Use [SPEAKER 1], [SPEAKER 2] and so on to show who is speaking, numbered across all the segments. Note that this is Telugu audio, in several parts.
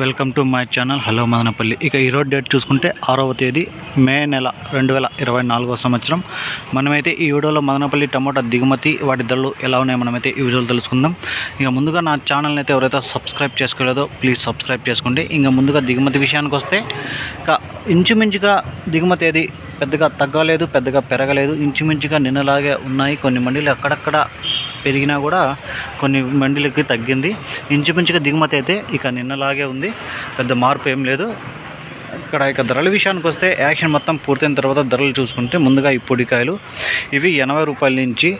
[SPEAKER 1] Welcome to my channel. Hello Madanapalle. ఇక ఈరోజు డేట్ చూసుకుంటే ఆరవ తేదీ మే నెల రెండు వేల ఇరవై నాలుగో సంవత్సరం. మనమైతే ఈ వీడియోలో మదనపల్లి టమోటా దిగుమతి వాటి ధరలు ఎలా ఉన్నాయో మనమైతే ఈ వీడియోలో తెలుసుకుందాం. ఇక ముందుగా నా ఛానల్ని అయితే ఎవరైతే సబ్స్క్రైబ్ చేసుకోలేదో ప్లీజ్ సబ్స్క్రైబ్ చేసుకోండి. ఇంకా ముందుగా దిగుమతి విషయానికి వస్తే ఇక ఇంచుమించుగా దిగుమతి ఏది పెద్దగా తగ్గలేదు పెద్దగా పెరగలేదు. ఇంచుమించుగా నిన్నలాగే ఉన్నాయి. కొన్ని మండీలు అక్కడక్కడ పెరిగినా కూడా కొన్ని మండీలకి తగ్గింది. ఇంచుమించుగా దిగుమతి అయితే ఇక నిన్నలాగే ఉంది. పెద్ద మార్పు ఏం లేదు. ఇక్కడ ఇక ధరల విషయానికి వస్తే యాక్షన్ మొత్తం పూర్తయిన తర్వాత ధరలు చూసుకుంటే ముందుగా ఈ పొడికాయలు. ఇవి ఎనభై రూపాయల నుంచి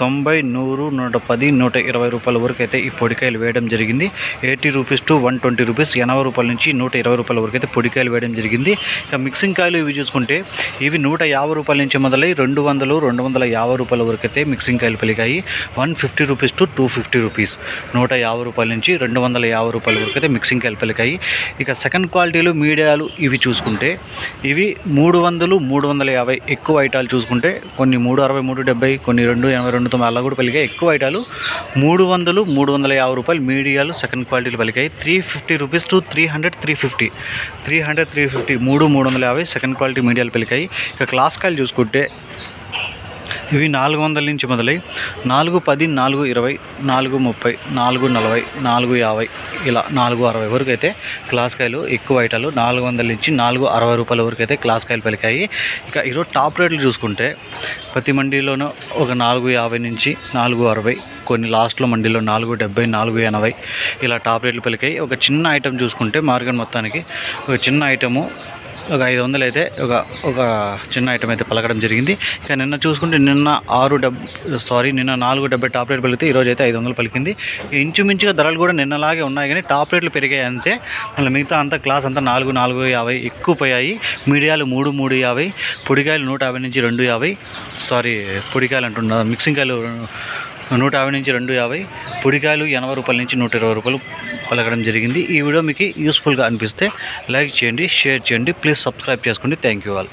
[SPEAKER 1] తొంభై నూరు నూట పది నూట ఇరవై రూపాయల వరకు అయితే ఈ పొడికాయలు వేయడం జరిగింది. Eighty rupees to one twenty rupees ఎనభై రూపాయల నుంచి నూట ఇరవై రూపాయల వరకు అయితే పొడికాయలు వేయడం జరిగింది. ఇక మిక్సింగ్ కాయలు ఇవి చూసుకుంటే ఇవి నూట యాభై రూపాయల నుంచి మొదలై రెండు వందలు రెండు వందల యాభై రూపాయల వరకు అయితే మిక్సింగ్ కాయలు పలికాయి one fifty rupees to two fifty rupees నూట యాభై రూపాయల నుంచి రెండు వందల యాభై రూపాయల వరకు అయితే మిక్సింగ్ కాయలు పలికాయి ఇక సెకండ్ క్వాలిటీలు మీడియాలు ఇవి చూసుకుంటే ఇవి మూడు వందలు మూడు వందల యాభై ఎక్కువ ఐటాలు చూసుకుంటే కొన్ని మూడు అరవై మూడు డెబ్బై కొన్ని రెండు ఎనభై రెండు తొమ్మిది అలా కూడా పలికాయి. ఎక్కువ ఐటాలు మూడు వందలు మూడు వందల యాభై రూపాయలు మీడియాలు సెకండ్ క్వాలిటీలు పలికాయి. Three fifty rupees to three hundred three fifty. Three hundred three fifty మూడు మూడు వందల యాభై సెకండ్ క్వాలిటీ మీడియాలు పలికాయి. ఇక క్లాస్ కాయలు చూసుకుంటే ఇవి నాలుగు వందల నుంచి మొదలై నాలుగు పది నాలుగు ఇరవై నాలుగు ముప్పై నాలుగు నలభై నాలుగు యాభై ఇలా నాలుగు అరవై వరకు అయితే క్లాస్ కాయలు ఎక్కువ ఐటాలు. నాలుగు వందల నుంచి నాలుగు అరవై రూపాయల వరకు అయితే క్లాస్ కాయలు పలికాయి. ఇక ఈరోజు టాప్ రేట్లు చూసుకుంటే ప్రతి మండీలోనూ ఒక నాలుగు యాభై నుంచి నాలుగు అరవై కొన్ని లాస్ట్లో మండీలో నాలుగు డెబ్బై నాలుగు ఎనభై ఇలా టాప్ రేట్లు పలికాయి ఒక చిన్న ఐటెం చూసుకుంటే మార్కెట్ మొత్తానికి ఒక చిన్న ఐటము ఒక ఐదు వందలు అయితే ఒక ఒక చిన్న ఐటమ్ అయితే పలకడం జరిగింది. ఇక నిన్న చూసుకుంటే నిన్న ఆరు డెబ్ సారీ నిన్న నాలుగు డెబ్బై టాప్ రేట్ పలికితే ఈరోజు అయితే ఐదు వందలు పలికింది. ఇంచుమించుగా ధరలు కూడా నిన్నలాగే ఉన్నాయి కానీ టాప్ రేట్లు పెరిగాయి అంతే. మళ్ళీ మిగతా అంతా క్లాస్ అంతా నాలుగు నాలుగు యాభై ఎక్కువ పోయాయి. మీడియాలు మూడు మూడు యాభై. పొడికాయలు నూట యాభై నుంచి రెండు యాభై. సారీ పొడికాయలు అంటున్నారు మిక్సింగ్ కాయలు నూట యాభై నుంచి రెండు యాభై పొడికాయలు ఎనభై రూపాయల నుంచి నూట ఇరవై రూపాయలు పలకడం జరిగింది. ఈ వీడియో మీకు యూస్ఫుల్గా అనిపిస్తే లైక్ చేయండి షేర్ చేయండి ప్లీజ్ సబ్స్క్రైబ్ చేసుకోండి థ్యాంక్ యూ ఆల్.